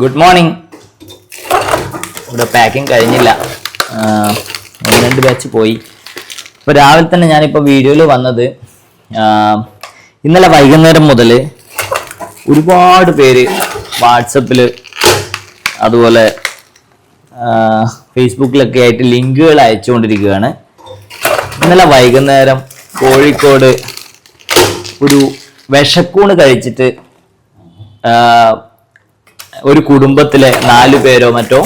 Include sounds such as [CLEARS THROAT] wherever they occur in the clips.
Good morning ഇവിടെ packing കഴിഞ്ഞില്ല. ഒന്ന് രണ്ട് ബാച്ച് പോയി. ഇപ്പോൾ രാവിലെ തന്നെ ഞാനിപ്പോൾ വീഡിയോയിൽ വന്നത് ഇന്നലെ വൈകുന്നേരം മുതൽ ഒരുപാട് പേര് വാട്സപ്പിൽ അതുപോലെ ഫേസ്ബുക്കിലൊക്കെ ആയിട്ട് ലിങ്കുകൾ അയച്ചുകൊണ്ടിരിക്കുകയാണ്. ഇന്നലെ വൈകുന്നേരം കോഴിക്കോട് ഒരു വിഷക്കൂണ് കഴിച്ചിട്ട് ഒരു കുടുംബത്തിലെ നാല് പേരോ മറ്റോ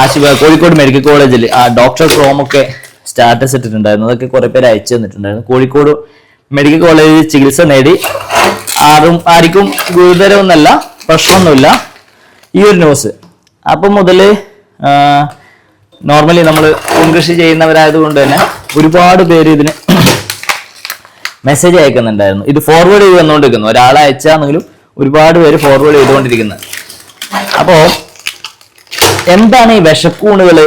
ആശുപത്രി കോഴിക്കോട് മെഡിക്കൽ കോളേജിൽ ആ ഡോക്ടർ ക്രോമൊക്കെ സ്റ്റാറ്റസ് ഇട്ടിട്ടുണ്ടായിരുന്നു. അതൊക്കെ കുറെ പേര് അയച്ചു തന്നിട്ടുണ്ടായിരുന്നു. കോഴിക്കോട് മെഡിക്കൽ കോളേജിൽ ചികിത്സ നേടി. ആരും ആർക്കും ഗുരുതരമൊന്നല്ല പ്രശ്നമൊന്നുമില്ല. ഈ ഒരു ന്യൂസ്. അപ്പം മുതൽ നോർമലി നമ്മൾ കൃഷി ചെയ്യുന്നവരായതുകൊണ്ട് തന്നെ ഒരുപാട് പേര് ഇതിന് മെസ്സേജ് അയക്കുന്നുണ്ടായിരുന്നു. ഇത് ഫോർവേഡ് ചെയ്ത് വന്നുകൊണ്ടിരിക്കുന്നു ഒരാളെ അയച്ചാണെങ്കിലും ഒരുപാട് പേര് ഫോർവേഡ് ചെയ്തുകൊണ്ടിരിക്കുന്നത് അപ്പോ എന്താണ് ഈ വിഷക്കൂണുകൾ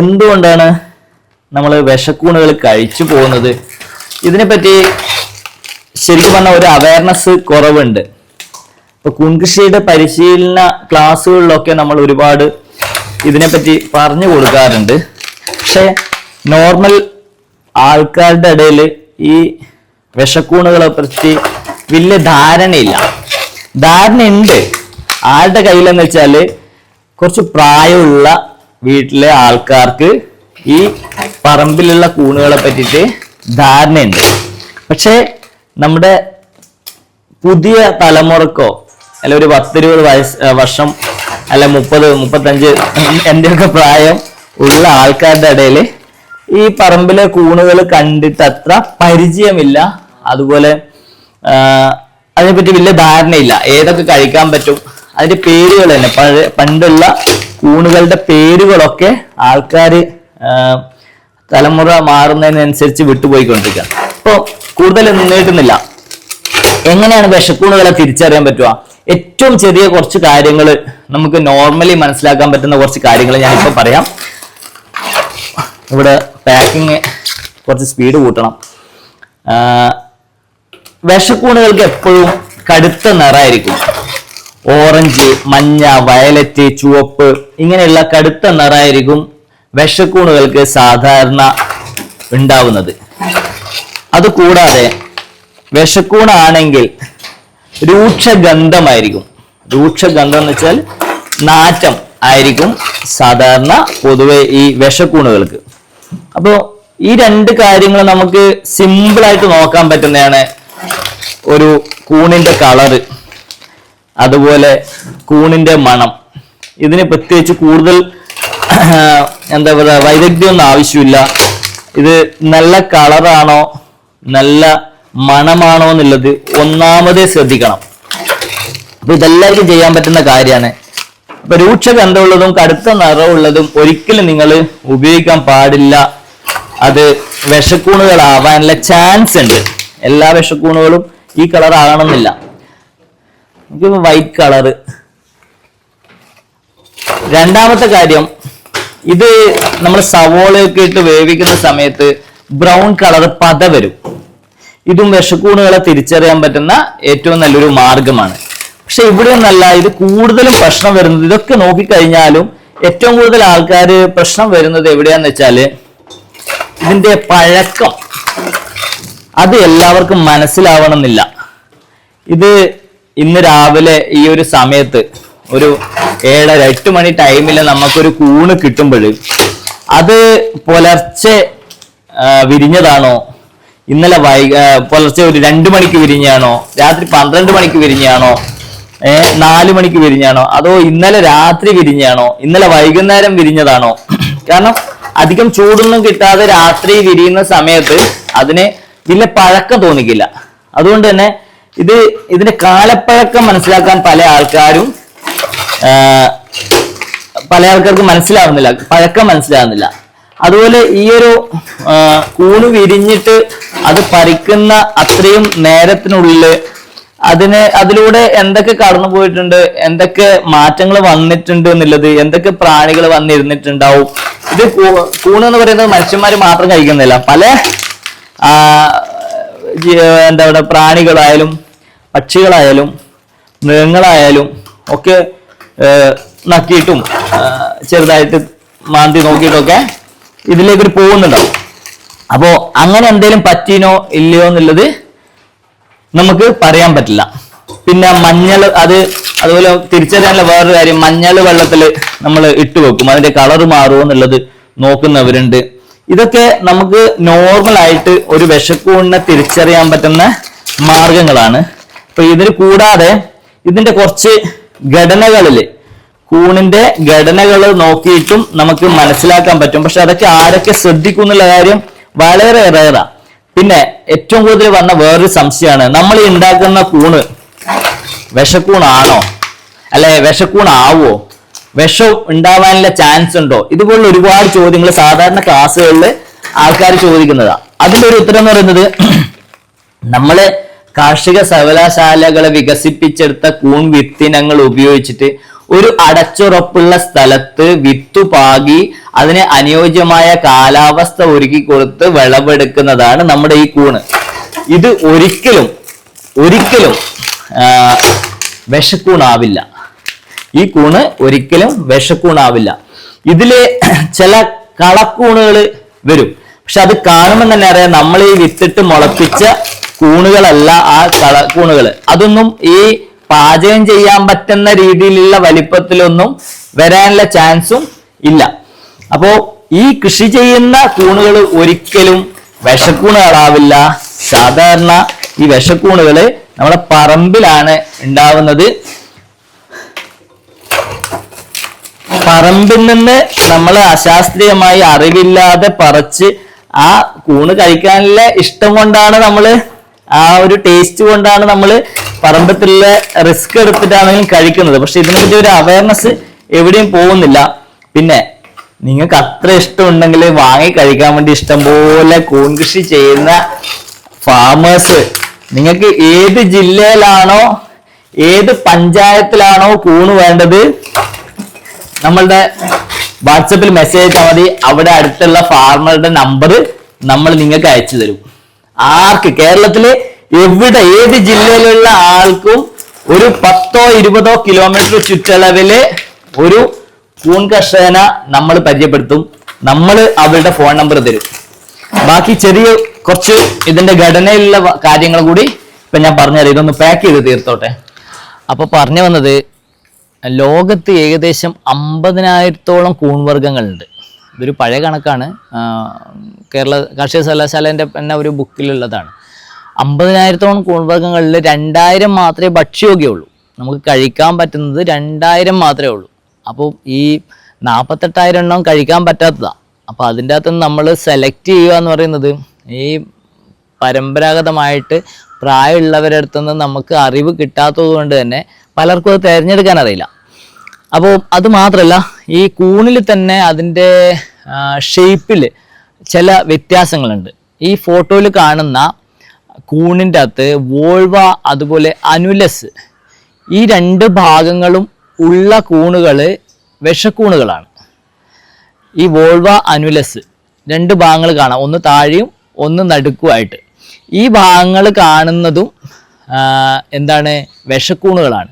എന്തുകൊണ്ടാണ് നമ്മൾ വിഷക്കൂണുകൾ കഴിച്ചു പോകുന്നത്? ഇതിനെപ്പറ്റി ശരിക്കും പറഞ്ഞ ഒരു അവയർനെസ് കുറവുണ്ട്. ഇപ്പൊ കുൻകൃഷിയുടെ പരിശീലന ക്ലാസ്സുകളിലൊക്കെ നമ്മൾ ഒരുപാട് ഇതിനെപ്പറ്റി പറഞ്ഞു കൊടുക്കാറുണ്ട്. പക്ഷെ നോർമൽ ആൾക്കാരുടെ ഇടയിൽ ഈ വിഷക്കൂണുകളെ പറ്റി വലിയ ധാരണയില്ല. ധാരണയുണ്ട്. ആരുടെ കയ്യിലെന്ന് വെച്ചാൽ കുറച്ച് പ്രായമുള്ള വീട്ടിലെ ആൾക്കാർക്ക് ഈ പറമ്പിലുള്ള കൂണുകളെ പറ്റിയിട്ട് ധാരണയുണ്ട്. പക്ഷേ നമ്മുടെ പുതിയ തലമുറക്കോ അല്ല ഒരു പത്തിരുപത് വയസ്സ് വർഷം അല്ല മുപ്പത് മുപ്പത്തഞ്ച് എന്റെയൊക്കെ പ്രായം ഉള്ള ആൾക്കാരുടെ ഇടയിൽ ഈ പറമ്പിലെ കൂണുകൾ കണ്ടിട്ട് അത്ര പരിചയമില്ല. അതുപോലെ അതിനെപ്പറ്റി വലിയ ധാരണയില്ല. ഏതൊക്കെ കഴിക്കാൻ പറ്റും അതിന്റെ പേരുകൾ തന്നെ. പണ്ടുള്ള കൂണുകളുടെ പേരുകളൊക്കെ ആൾക്കാർ തലമുറ മാറുന്നതിനനുസരിച്ച് വിട്ടുപോയിക്കൊണ്ടിരിക്കുക അപ്പോൾ കൂടുതൽ നീട്ടുന്നില്ല. എങ്ങനെയാണ് വിഷക്കൂണുകളെ തിരിച്ചറിയാൻ പറ്റുക? ഏറ്റവും ചെറിയ കുറച്ച് കാര്യങ്ങൾ നമുക്ക് നോർമലി മനസ്സിലാക്കാൻ പറ്റുന്ന കുറച്ച് കാര്യങ്ങൾ ഞാനിപ്പോൾ പറയാം. ഇവിടെ പാക്കിങ് കുറച്ച് സ്പീഡ് കൂട്ടണം. വിഷക്കൂണുകൾക്ക് എപ്പോഴും കടുത്ത നിറമായിരിക്കും. ഓറഞ്ച് മഞ്ഞ വയലറ്റ് ചുവപ്പ് ഇങ്ങനെയുള്ള കടുത്ത നിറമായിരിക്കും വിഷക്കൂണുകൾക്ക് സാധാരണ ഉണ്ടാവുന്നത്. അതുകൂടാതെ വിഷക്കൂണാണെങ്കിൽ രൂക്ഷഗന്ധമായിരിക്കും. രൂക്ഷഗന്ധം എന്ന് വെച്ചാൽ നാറ്റം ആയിരിക്കും സാധാരണ പൊതുവെ ഈ വിഷക്കൂണുകൾക്ക്. അപ്പോൾ ഈ രണ്ട് കാര്യങ്ങൾ നമുക്ക് സിമ്പിളായിട്ട് നോക്കാൻ പറ്റുന്നതാണ് ഒരു കൂണിന്റെ കളറ്. അതുപോലെ കൂണിന്റെ മണം. ഇതിന് പ്രത്യേകിച്ച് കൂടുതൽ എന്താ പറയുക വൈദഗ്ധ്യമൊന്നും ആവശ്യമില്ല. ഇത് നല്ല കളറാണോ നല്ല മണമാണോ എന്നുള്ളത് ഒന്നാമതേ ശ്രദ്ധിക്കണം. അപ്പൊ ഇതെല്ലാവർക്കും ചെയ്യാൻ പറ്റുന്ന കാര്യമാണ്. അപ്പൊ രൂക്ഷ ഗന്ധമുള്ളതും കടുത്ത നിറമുള്ളതും ഒരിക്കലും നിങ്ങൾ ഉപയോഗിക്കാൻ പാടില്ല. അത് വിഷക്കൂണുകളാവാനുള്ള ചാൻസ് ഉണ്ട്. എല്ലാ വിഷക്കൂണുകളും ഈ കളർ ആകണമെന്നില്ല. എനിക്ക് വൈറ്റ് കളർ രണ്ടാമത്തെ കാര്യം ഇത് നമ്മൾ സവോളയൊക്കെ ഇട്ട് വേവിക്കുന്ന സമയത്ത് ബ്രൗൺ കളർ പത വരും. ഇതും വിഷക്കൂണുകളെ തിരിച്ചറിയാൻ പറ്റുന്ന ഏറ്റവും നല്ലൊരു മാർഗമാണ്. പക്ഷെ ഇവിടെ ഒന്നല്ല ഇത് കൂടുതലും പ്രശ്നം വരുന്നത്. ഇതൊക്കെ നോക്കിക്കഴിഞ്ഞാലും ഏറ്റവും കൂടുതൽ ആൾക്കാർ പ്രശ്നം വരുന്നത് എവിടെയാന്ന് വെച്ചാൽ ഇതിന്റെ പഴക്കം. അത് എല്ലാവർക്കും മനസ്സിലാവണമെന്നില്ല. ഇത് ഇന്ന് രാവിലെ ഈ ഒരു സമയത്ത് ഒരു ഏഴര എട്ട് മണി ടൈമിൽ നമുക്കൊരു കൂണ് കിട്ടുമ്പോൾ അത് പുലർച്ചെ വിരിഞ്ഞതാണോ? ഇന്നലെ വൈ പുലർച്ചെ ഒരു രണ്ട് മണിക്ക് വിരിഞ്ഞാണോ രാത്രി പന്ത്രണ്ട് മണിക്ക് വിരിഞ്ഞാണോ ഏ നാല് മണിക്ക് വിരിഞ്ഞാണോ അതോ ഇന്നലെ രാത്രി വിരിഞ്ഞാണോ ഇന്നലെ വൈകുന്നേരം വിരിഞ്ഞതാണോ? കാരണം അധികം ചൂടൊന്നും കിട്ടാതെ രാത്രി വിരിയുന്ന സമയത്ത് അതിന് വലിയ പഴക്കം തോന്നിക്കില്ല. അതുകൊണ്ട് തന്നെ ഇത് ഇതിന്റെ കാലപ്പഴക്കം മനസ്സിലാക്കാൻ പല ആൾക്കാരും പല ആൾക്കാർക്ക് മനസ്സിലാവുന്നില്ല പഴക്കം മനസ്സിലാവുന്നില്ല. അതുപോലെ ഈ ഒരു കൂണ് വിരിഞ്ഞിട്ട് അത് പറിക്കുന്ന അത്രയും നേരത്തിനുള്ളിൽ അതിന് അതിലൂടെ എന്തൊക്കെ കടന്നു പോയിട്ടുണ്ട് എന്തൊക്കെ മാറ്റങ്ങൾ വന്നിട്ടുണ്ട് എന്നുള്ളത് എന്തൊക്കെ പ്രാണികൾ വന്നിരുന്നിട്ടുണ്ടാവും. ഇത് കൂണ് എന്ന് പറയുന്നത് മനുഷ്യന്മാർ മാത്രം കഴിക്കുന്നില്ല. പല എന്താ പറയുക പ്രാണികളായാലും പക്ഷികളായാലും മൃഗങ്ങളായാലും ഒക്കെ നക്കിയിട്ടും ചെറുതായിട്ട് മാന്തി നോക്കിയിട്ടൊക്കെ ഇതിലേക്ക് ഒരു പോകുന്നുണ്ടാവും. അപ്പോൾ അങ്ങനെ എന്തെങ്കിലും പറ്റീനോ ഇല്ലയോ എന്നുള്ളത് നമുക്ക് പറയാൻ പറ്റില്ല. പിന്നെ മഞ്ഞൾ അത് അതുപോലെ തിരിച്ചറിയാനുള്ള വേറൊരു കാര്യം മഞ്ഞൾ വെള്ളത്തിൽ നമ്മൾ ഇട്ട് വെക്കും. അതിന്റെ കളർ മാറുമോ എന്നുള്ളത് നോക്കുന്നവരുണ്ട്. ഇതൊക്കെ നമുക്ക് നോർമൽ ആയിട്ട് ഒരു വിശക്കൂണിനെ തിരിച്ചറിയാൻ പറ്റുന്ന മാർഗങ്ങളാണ്. അപ്പൊ ഇതിന് കൂടാതെ ഇതിന്റെ കുറച്ച് ഘടനകളിൽ കൂണിന്റെ ഘടനകൾ നോക്കിയിട്ടും നമുക്ക് മനസ്സിലാക്കാൻ പറ്റും. പക്ഷെ അതൊക്കെ ആരൊക്കെ ശ്രദ്ധിക്കും എന്നുള്ള കാര്യം വളരെ റേറാ പിന്നെ ഏറ്റവും കൂടുതൽ വന്ന വേറൊരു സംശയമാണ്. നമ്മൾ ഉണ്ടാക്കുന്ന കൂണ് വിഷക്കൂണാണോ? അല്ലെ വിഷക്കൂണാവോ? വിഷം ഉണ്ടാവാനുള്ള ചാൻസ് ഉണ്ടോ? ഇതുപോലുള്ള ഒരുപാട് ചോദ്യങ്ങൾ സാധാരണ ക്ലാസ്സുകളിൽ ആൾക്കാർ ചോദിക്കുന്നതാ. അതിന്റെ ഒരു ഉത്തരം എന്ന് പറയുന്നത് [CLEARS THROAT] നമ്മൾ കാർഷിക സർവകലാശാലകളെ വികസിപ്പിച്ചെടുത്ത കൂൺ വിത്തിനങ്ങൾ ഉപയോഗിച്ചിട്ട് ഒരു അടച്ചുറപ്പുള്ള സ്ഥലത്ത് വിത്തു പാകി അതിന് അനുയോജ്യമായ കാലാവസ്ഥ ഒരുക്കി കൊടുത്ത് വിളവെടുക്കുന്നതാണ് നമ്മുടെ ഈ കൂണ് ഇത് ഒരിക്കലും ഒരിക്കലും വിഷക്കൂണാവില്ല. ഈ കൂണ് ഒരിക്കലും വിഷക്കൂണാവില്ല. ഇതിൽ ചില കളക്കൂണുകൾ വരും. പക്ഷെ അത് കാണുമ്പോൾ തന്നെ അറിയാം. നമ്മൾ ഈ വിത്തിട്ട് മുളപ്പിച്ച കൂണുകളല്ല ആ കള കൂണുകൾ അതൊന്നും ഈ പാചകം ചെയ്യാൻ പറ്റുന്ന രീതിയിലുള്ള വലിപ്പത്തിലൊന്നും വരാനുള്ള ചാൻസും ഇല്ല. അപ്പോ ഈ കൃഷി ചെയ്യുന്ന കൂണുകൾ ഒരിക്കലും വിഷക്കൂണുകളാവില്ല. സാധാരണ ഈ വിഷക്കൂണുകൾ നമ്മുടെ പറമ്പിലാണ് ഉണ്ടാവുന്നത്. പറമ്പിൽ നിന്ന് നമ്മൾ അശാസ്ത്രീയമായി അറിവില്ലാതെ പറച്ച് ആ കൂണ് കഴിക്കാനുള്ള ഇഷ്ടം കൊണ്ടാണ് നമ്മൾ ആ ഒരു ടേസ്റ്റ് കൊണ്ടാണ് നമ്മൾ പറമ്പത്തിലുള്ള റിസ്ക് എടുത്തിട്ടാണെങ്കിലും കഴിക്കുന്നത്. പക്ഷെ ഇതിനെ പറ്റി ഒരു അവയർനെസ് എവിടെയും പോകുന്നില്ല. പിന്നെ നിങ്ങൾക്ക് അത്ര ഇഷ്ടമുണ്ടെങ്കിൽ വാങ്ങി കഴിക്കാൻ വേണ്ടി ഇഷ്ടംപോലെ കൂൺ കൃഷി ചെയ്യുന്ന ഫാമേഴ്സ് നിങ്ങൾക്ക് ഏത് ജില്ലയിലാണോ ഏത് പഞ്ചായത്തിലാണോ കൂണ് വേണ്ടത് നമ്മളുടെ വാട്സപ്പിൽ മെസ്സേജ് അയച്ചാൽ മതി. അവിടെ അടുത്തുള്ള ഫാർമറുടെ നമ്പർ നമ്മൾ നിങ്ങൾക്ക് അയച്ചു തരും. ആർക്ക്? കേരളത്തിലെ എവിടെ ഏത് ജില്ലയിലുള്ള ആൾക്കും ഒരു പത്തോ ഇരുപതോ കിലോമീറ്റർ ചുറ്റളവിൽ ഒരു കൂൺ കർഷകന നമ്മൾ പരിചയപ്പെടുത്തും. നമ്മൾ അവരുടെ ഫോൺ നമ്പർ തരും. ബാക്കി ചെറിയ കുറച്ച് ഇതിന്റെ ഘടനയിലുള്ള കാര്യങ്ങൾ കൂടി ഇപ്പൊ ഞാൻ പറഞ്ഞുതരാം. ഇതൊന്ന് പാക്ക് ചെയ്ത് തീർത്തോട്ടെ. അപ്പൊ പറഞ്ഞു വന്നത് ലോകത്ത് ഏകദേശം അമ്പതിനായിരത്തോളം കൂൺവർഗങ്ങളുണ്ട്. ഇതൊരു പഴയ കണക്കാണ്. കേരള കാർഷിക സർവകലാശാലേന്റെ തന്നെ ഒരു ബുക്കിലുള്ളതാണ്. അമ്പതിനായിരത്തോളം കുടുംബങ്ങളിൽ രണ്ടായിരം മാത്രമേ ഭക്ഷ്യയോഗ്യമുള്ളൂ. നമുക്ക് കഴിക്കാൻ പറ്റുന്നത് രണ്ടായിരം മാത്രമേ ഉള്ളൂ. അപ്പോൾ ഈ നാൽപ്പത്തെട്ടായിരം എണ്ണം കഴിക്കാൻ പറ്റാത്തതാണ് അപ്പോൾ അതിന്റെ അകത്ത് നമ്മൾ സെലക്ട് ചെയ്യുക എന്ന് പറയുന്നത് ഈ പരമ്പരാഗതമായിട്ട് പ്രായമുള്ളവരടുത്തുനിന്ന് നമുക്ക് അറിവ് കിട്ടാത്തത് കൊണ്ട് തന്നെ പലർക്കും അത് തിരഞ്ഞെടുക്കാൻ അറിയില്ല. അപ്പോൾ അത് മാത്രമല്ല ഈ കൂണിൽ തന്നെ അതിന്റെ ഷേപ്പിൽ ചില വ്യത്യാസങ്ങളുണ്ട്. ഈ ഫോട്ടോയിൽ കാണുന്ന കൂണിന്റെ അകത്ത് വോൾവ അതുപോലെ അനുലസ് ഈ രണ്ട് ഭാഗങ്ങളും ഉള്ള കൂണുകൾ വിഷക്കൂണുകളാണ്. ഈ വോൾവ അനുലസ് രണ്ട് ഭാഗങ്ങൾ കാണാം. ഒന്ന് താഴെയും ഒന്ന് നടുക്കുമായിട്ട്. ഈ ഭാഗങ്ങൾ കാണുന്നതും എന്താണ്? വിഷക്കൂണുകളാണ്.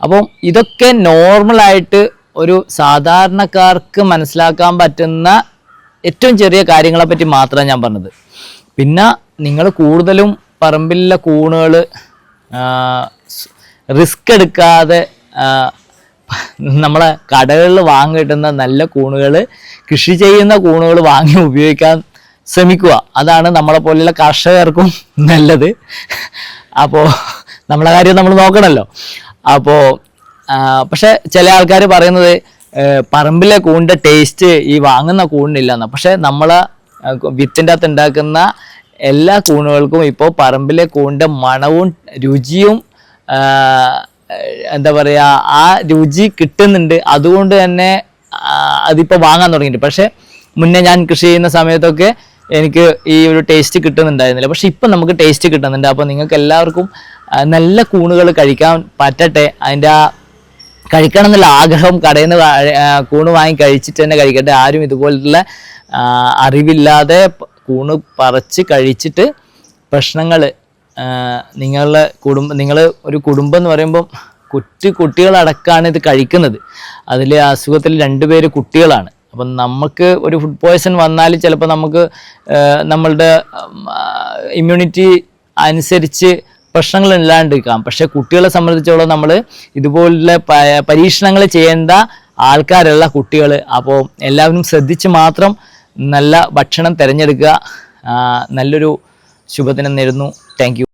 അപ്പം ഇതൊക്കെ നോർമലായിട്ട് ഒരു സാധാരണക്കാർക്ക് മനസ്സിലാക്കാൻ പറ്റുന്ന ഏറ്റവും ചെറിയ കാര്യങ്ങളെ പറ്റി മാത്രമാണ് ഞാൻ പറഞ്ഞത്. പിന്നെ നിങ്ങൾ കൂടുതലും പറമ്പിലെ കൂണുകൾ റിസ്ക് എടുക്കാതെ നമ്മളെ കടകളിൽ വാങ്ങി കിട്ടുന്ന നല്ല കൂണുകൾ കൃഷി ചെയ്യുന്ന കൂണുകൾ വാങ്ങി ഉപയോഗിക്കാൻ ശ്രമിക്കുക. അതാണ് നമ്മളെ പോലെയുള്ള കർഷകർക്കും നല്ലത്. അപ്പോൾ നമ്മളെ കാര്യം നമ്മൾ നോക്കണമല്ലോ അപ്പോൾ പക്ഷെ ചില ആൾക്കാർ പറയുന്നത് പറമ്പിലെ കൂണിന്റെ ടേസ്റ്റ് ഈ വാങ്ങുന്ന കൂണിനില്ല എന്നാ പക്ഷെ നമ്മളെ ആ, വിത്തിന്റെ അകത്ത് ഉണ്ടാക്കുന്ന എല്ലാ കൂണുകൾക്കും ഇപ്പോൾ പറമ്പിലെ കൂണിന്റെ മണവും രുചിയും എന്താ പറയുക ആ രുചി കിട്ടുന്നുണ്ട്. അതുകൊണ്ട് തന്നെ അതിപ്പോ അതിപ്പോൾ വാങ്ങാൻ തുടങ്ങിയിട്ട് പക്ഷേ മുന്നേ ഞാൻ കൃഷി ചെയ്യുന്ന സമയത്തൊക്കെ എനിക്ക് ഈ ഒരു ടേസ്റ്റ് കിട്ടുന്നുണ്ടായിരുന്നില്ല. പക്ഷെ ഇപ്പം നമുക്ക് ടേസ്റ്റ് കിട്ടുന്നുണ്ട്. അപ്പോൾ നിങ്ങൾക്ക് എല്ലാവർക്കും നല്ല കൂണുകൾ കഴിക്കാൻ പറ്റട്ടെ. അതിന്റെ ആ കഴിക്കണം എന്നുള്ള ആഗ്രഹം കടയിൽ നിന്ന് കൂണ് വാങ്ങി കഴിച്ചിട്ട് തന്നെ കഴിക്കട്ടെ. ആരും ഇതുപോലുള്ള അറിവില്ലാതെ കൂണ് പറിച്ച് കഴിച്ചിട്ട് പ്രശ്നങ്ങൾ നിങ്ങളുടെ കുടുംബം നിങ്ങൾ ഒരു കുടുംബം എന്ന് പറയുമ്പം കുറ്റി കുട്ടികളടക്കമാണ് ഇത് കഴിക്കുന്നത്. അതിൽ അസുഖത്തിൽ രണ്ടുപേര് കുട്ടികളാണ്. അപ്പം നമുക്ക് ഒരു ഫുഡ് പോയ്സൺ വന്നാൽ ചിലപ്പോൾ നമുക്ക് നമ്മളുടെ ഇമ്മ്യൂണിറ്റി അനുസരിച്ച് പ്രശ്നങ്ങൾ ഇല്ലാണ്ടിരിക്കാം പക്ഷെ കുട്ടികളെ സംബന്ധിച്ചോളം നമ്മൾ ഇതുപോലുള്ള പരീക്ഷണങ്ങൾ ചെയ്യേണ്ട ആൾക്കാരുള്ള കുട്ടികൾ അപ്പോൾ എല്ലാവരും ശ്രദ്ധിച്ച് മാത്രം നല്ല ഭക്ഷണം തിരഞ്ഞെടുക്കുക. നല്ലൊരു ശുഭദിനം നേരുന്നു. താങ്ക്